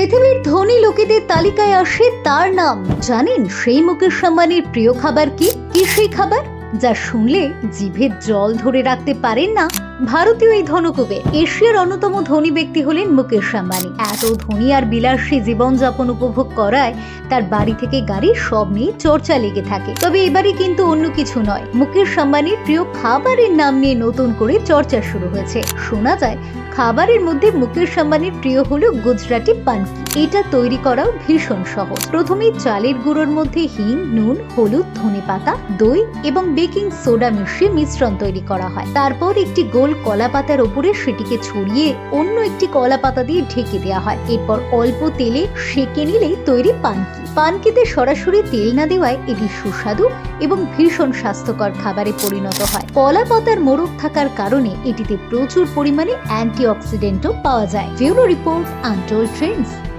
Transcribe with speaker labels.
Speaker 1: পৃথিবীর ধনী লোকেদের তালিকায় আসে তার নাম। জানেন সেই মুকেশ আম্বানির প্রিয় খাবার কি? কি সেই খাবার? যা শুনলে জিভের জল ধরে রাখতে পারেন না। ভারতীয় এই ধনকুবে এশিয়ার অন্যতম ধনী ব্যক্তি হলেন মুকেশ আম্বানি। এত ধনী আর বিলাসী জীবনযাপন উপভোগ করায় তার বাড়ি থেকে গাড়ি সব নিয়ে চর্চা লেগে থাকে। তবে এবারে কিন্তু অন্য কিছু নয়। মুকেশ আম্বানির প্রিয় খাবারের নাম নিয়ে নতুন করে চর্চা শুরু হয়েছে। শোনা যায়, খাবারের মধ্যে মুকেশ আম্বানির প্রিয় হলো গুজরাটি পানকি। এটা তৈরি করাও ভীষণ সহজ। প্রথমে চালের গুঁড়োর মধ্যে হিং, নুন, হলুদ ধনে পাতা দই এবং বেকিং সোডা মিশিয়ে মিশ্রণ তৈরি করা হয়। তারপর একটি গোল কলা পাতার উপরে সেটিকে ছড়িয়ে অন্য একটি কলা পাতা দিয়ে ঢেকে দেওয়া হয়। এরপর অল্প তেলে সেকে নিলেই তৈরি পানকি। পানকিতে সরাসরি তেল না দেওয়ায় এটি সুস্বাদু এবং ভীষণ স্বাস্থ্যকর খাবারে পরিণত হয়। কলা পাতার মোড়ক থাকার কারণে এটিতে প্রচুর পরিমাণে অ্যান্টিঅক্সিডেন্টও পাওয়া যায়। Report, untold trends.